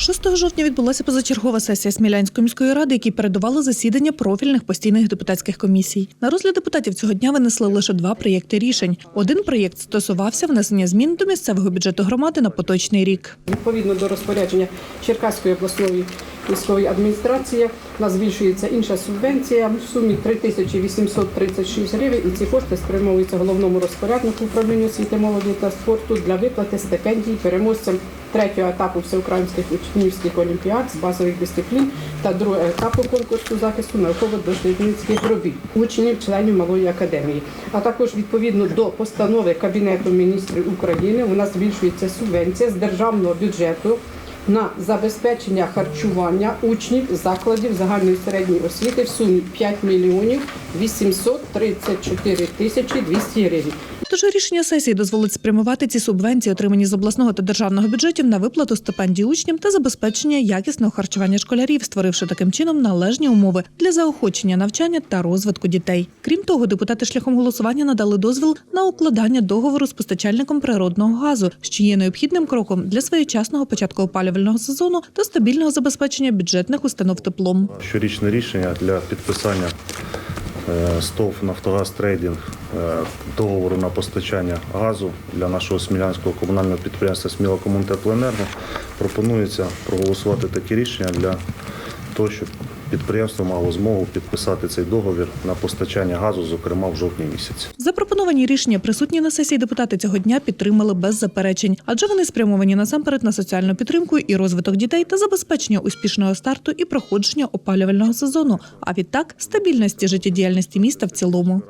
6 жовтня відбулася позачергова сесія Смілянської міської ради, які передували засідання профільних постійних депутатських комісій. На розгляд депутатів цього дня винесли лише два проєкти рішень. Один проєкт стосувався внесення змін до місцевого бюджету громади на поточний рік. Відповідно до розпорядження Черкаської обласної військової адміністрації у нас збільшується інша субвенція в сумі 3836 гривень, і ці кошти спрямовуються головному розпоряднику управління освіти, молоді та спорту для виплати стипендій переможцям третього етапу всеукраїнських учнівських олімпіад з базових дисциплін та другого етапу конкурсу захисту науково-дослідницьких робіт учнів членів малої академії. А також відповідно до постанови Кабінету міністрів України у нас збільшується субвенція з державного бюджету на забезпечення харчування учнів закладів загальної середньої освіти в сумі 5 мільйонів 834 тисячі 200 гривень. Тож рішення сесії дозволить спрямувати ці субвенції, отримані з обласного та державного бюджетів, на виплату стипендій учням та забезпечення якісного харчування школярів, створивши таким чином належні умови для заохочення навчання та розвитку дітей. Крім того, депутати шляхом голосування надали дозвіл на укладання договору з постачальником природного газу, що є необхідним кроком для своєчасного початку опалювального сезону та стабільного забезпечення бюджетних установ теплом. Щорічне рішення для підписання е, СТОВ «Нафтогаз Трейдинг» договору на постачання газу для нашого смілянського комунального підприємства «Сміла Комунтеплоенерго» пропонується проголосувати такі рішення для того, щоб підприємство мало змогу підписати цей договір на постачання газу, зокрема в жовтні місяці. Запропоновані рішення присутні на сесії депутати цього дня підтримали без заперечень, адже вони спрямовані насамперед на соціальну підтримку і розвиток дітей та забезпечення успішного старту і проходження опалювального сезону, а відтак стабільності життєдіяльності міста в цілому.